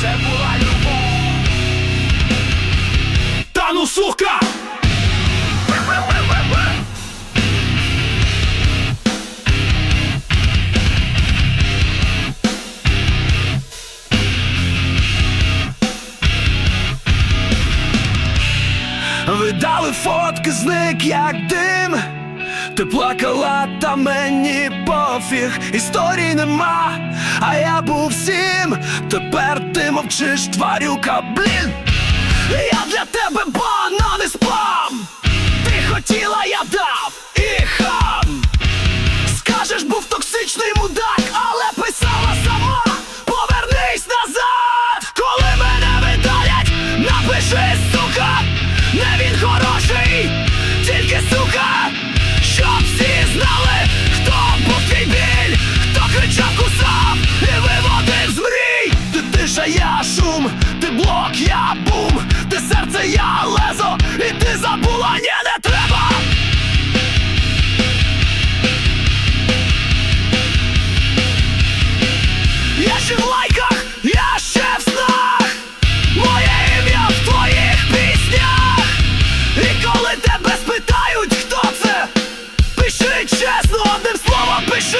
Це була любов. Та ну сука! Видали фотки зник, як дим, ти плакала та мені по пофіг, історій нема, а я був всім. Тепер ти мовчиш, тварюка, блін. Я для тебе банани спам. Ти хотіла, я дав і хам. Скажеш, був токсичний мудак, але писала сама. Повернись назад, коли мене видалять, напиши, сука, не він хороший, тільки сука, я бум, ти серце, я лезо, і ти забула, ні, не треба. Я ще в лайках, я ще в снах, моє ім'я в твоїх піснях. І коли тебе спитають, хто це, пиши чесно, одним словом пиши.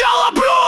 Cala a